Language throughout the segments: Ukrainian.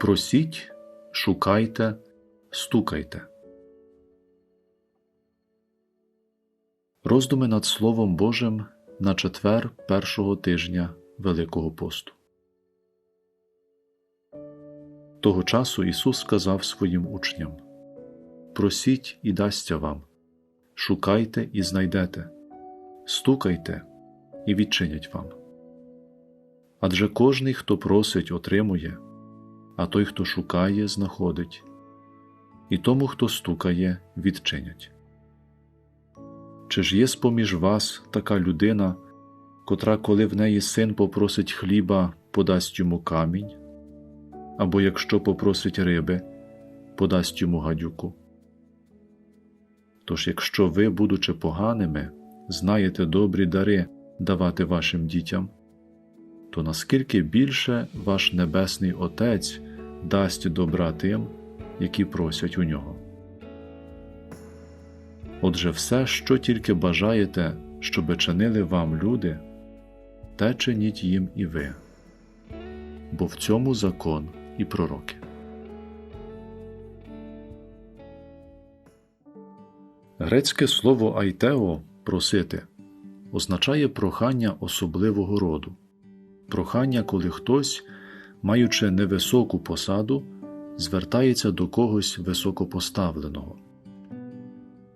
Просіть, шукайте, стукайте. Роздуми над Словом Божим на четвер першого тижня Великого посту. Того часу Ісус сказав своїм учням Просіть і дасться вам, шукайте і знайдете, стукайте і відчинять вам. Адже кожний, хто просить, отримує, а той, хто шукає, знаходить, і тому, хто стукає, відчинять. Чи ж є з-поміж вас така людина, котра, коли в неї син попросить хліба, подасть йому камінь, або якщо попросить риби, подасть йому гадюку? Тож, якщо ви, будучи поганими, знаєте добрі дари давати вашим дітям, то наскільки більше ваш Небесний Отець дасть добра тим, які просять у нього. Отже, все, що тільки бажаєте, щоби чинили вам люди, те чиніть їм і ви, бо в цьому закон і пророки. Грецьке слово айтео просити означає прохання особливого роду, прохання, коли хтось, маючи невисоку посаду, звертається до когось високопоставленого.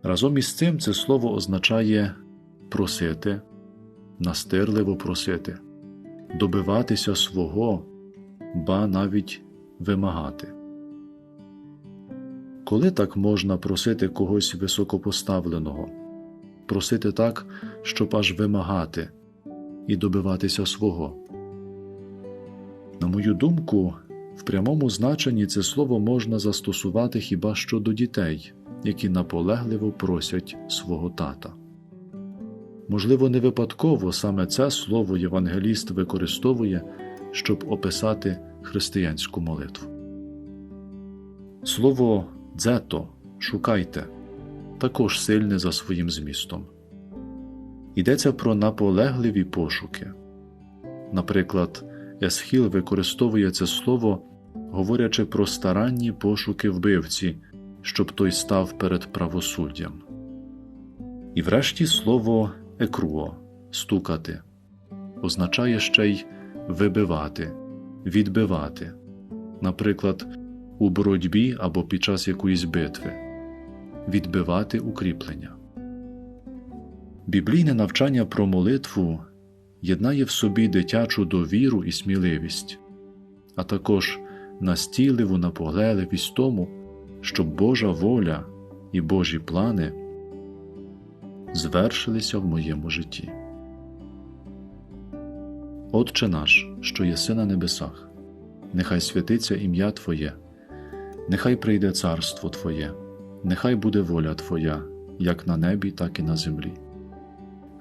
Разом із цим це слово означає просити, настирливо просити, добиватися свого, ба навіть вимагати. Коли так можна просити когось високопоставленого, просити так, щоб аж вимагати і добиватися свого? На мою думку, в прямому значенні це слово можна застосувати хіба що до дітей, які наполегливо просять свого тата. Можливо, не випадково саме це слово євангеліст використовує, щоб описати християнську молитву. Слово дзето шукайте також сильне за своїм змістом. Йдеться про наполегливі пошуки. Наприклад, Есхіл використовує це слово, говорячи про старанні пошуки вбивці, щоб той став перед правосуддям. І врешті слово екруо стукати означає ще й вибивати, відбивати, наприклад, у боротьбі або під час якоїсь битви, відбивати укріплення. Біблійне навчання про молитву єднає в собі дитячу довіру і сміливість, а також настійливу наполегливість тому, щоб Божа воля і Божі плани звершилися в моєму житті. Отче наш, що єси на небесах, нехай святиться ім'я Твоє, нехай прийде царство Твоє, нехай буде воля Твоя, як на небі, так і на землі.